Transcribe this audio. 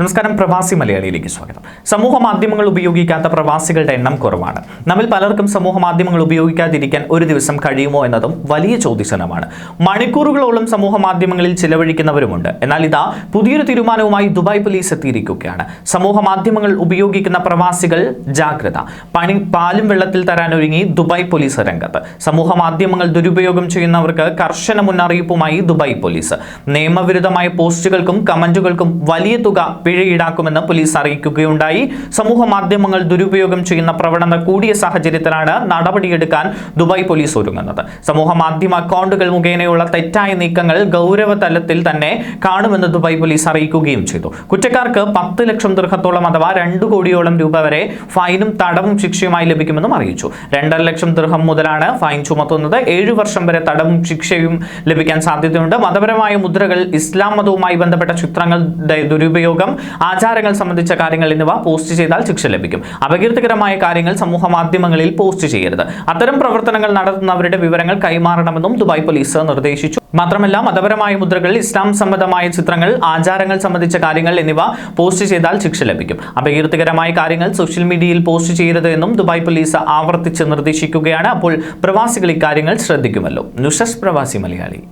നമസ്കാരം പ്രവാസി മലയാളിയിലേക്ക് സ്വാഗതം. സമൂഹ മാധ്യമങ്ങൾ ഉപയോഗിക്കാത്ത പ്രവാസികളുടെ എണ്ണം കുറവാണ്. നമ്മിൽ പലർക്കും സമൂഹ മാധ്യമങ്ങൾ ഉപയോഗിക്കാതിരിക്കാൻ ഒരു ദിവസം കഴിയുമോ എന്നതും വലിയ ചോദ്യചിഹ്നമാണ് മണിക്കൂറുകളോളം സമൂഹ മാധ്യമങ്ങളിൽ ചിലവഴിക്കുന്നവരുമുണ്ട്. എന്നാൽ ഇതാ പുതിയൊരു തീരുമാനവുമായി ദുബായ് പോലീസ് എത്തിയിരിക്കുകയാണ്. സമൂഹ മാധ്യമങ്ങൾ ഉപയോഗിക്കുന്ന പ്രവാസികൾ ജാഗ്രത. പണി പാലും വെള്ളത്തിൽ തരാനൊരുങ്ങി ദുബായ് പോലീസ് രംഗത്ത്. സമൂഹ മാധ്യമങ്ങൾ ദുരുപയോഗം ചെയ്യുന്നവർക്ക് കർശന മുന്നറിയിപ്പുമായി ദുബായ് പോലീസ്. നിയമവിരുദ്ധമായ പോസ്റ്റുകൾക്കും കമന്റുകൾക്കും വലിയ തുക പിഴ ഈടാക്കുമെന്ന് പോലീസ് അറിയിക്കുകയുണ്ടായി. സമൂഹ മാധ്യമങ്ങൾ ദുരുപയോഗം ചെയ്യുന്ന പ്രവണത കൂടിയ സാഹചര്യത്തിലാണ് നടപടിയെടുക്കാൻ ദുബായ് പോലീസ് ഒരുങ്ങുന്നത്. സമൂഹ മാധ്യമ അക്കൗണ്ടുകൾ മുഖേനയുള്ള തെറ്റായ നീക്കങ്ങൾ ഗൗരവ തലത്തിൽ തന്നെ കാണുമെന്ന് ദുബായ് പോലീസ് അറിയിക്കുകയും ചെയ്തു. കുറ്റക്കാർക്ക് പത്ത് ലക്ഷം ദീർഘത്തോളം അഥവാ രണ്ടു കോടിയോളം രൂപ വരെ ഫൈനും തടവും ശിക്ഷയുമായി ലഭിക്കുമെന്നും അറിയിച്ചു. രണ്ടര ലക്ഷം ദീർഘം മുതലാണ് ഫൈൻ ചുമത്തുന്നത്. ഏഴു വർഷം വരെ തടവും ശിക്ഷയും ലഭിക്കാൻ സാധ്യതയുണ്ട്. മതപരമായ മുദ്രകൾ ഇസ്ലാം മതവുമായി ബന്ധപ്പെട്ട ചിത്രങ്ങളുടെ ദുരുപയോഗം ആചാരങ്ങൾ സംബന്ധിച്ച കാര്യങ്ങൾ എന്നിവ പോസ്റ്റ് ചെയ്താൽ ശിക്ഷ ലഭിക്കും. അപകീർത്തികരമായ കാര്യങ്ങൾ സമൂഹ മാധ്യമങ്ങളിൽ പോസ്റ്റ് ചെയ്യരുത്. അത്തരം പ്രവർത്തനങ്ങൾ നടത്തുന്നവരുടെ വിവരങ്ങൾ കൈമാറണമെന്നും ദുബായ് പോലീസ് നിർദ്ദേശിച്ചു. മാത്രമല്ല മതപരമായ മുദ്രകൾ ഇസ്ലാം സംബന്ധമായ ചിത്രങ്ങൾ ആചാരങ്ങൾ സംബന്ധിച്ച കാര്യങ്ങൾ എന്നിവ പോസ്റ്റ് ചെയ്താൽ ശിക്ഷ ലഭിക്കും. അപകീർത്തികരമായ കാര്യങ്ങൾ സോഷ്യൽ മീഡിയയിൽ പോസ്റ്റ് ചെയ്യരുത് എന്നും ദുബായ് പോലീസ് ആവർത്തിച്ച് നിർദ്ദേശിക്കുകയാണ്. അപ്പോൾ പ്രവാസികൾ ഇക്കാര്യങ്ങൾ ശ്രദ്ധിക്കുമല്ലോ. ന്യൂസ് പ്രവാസി മലയാളി.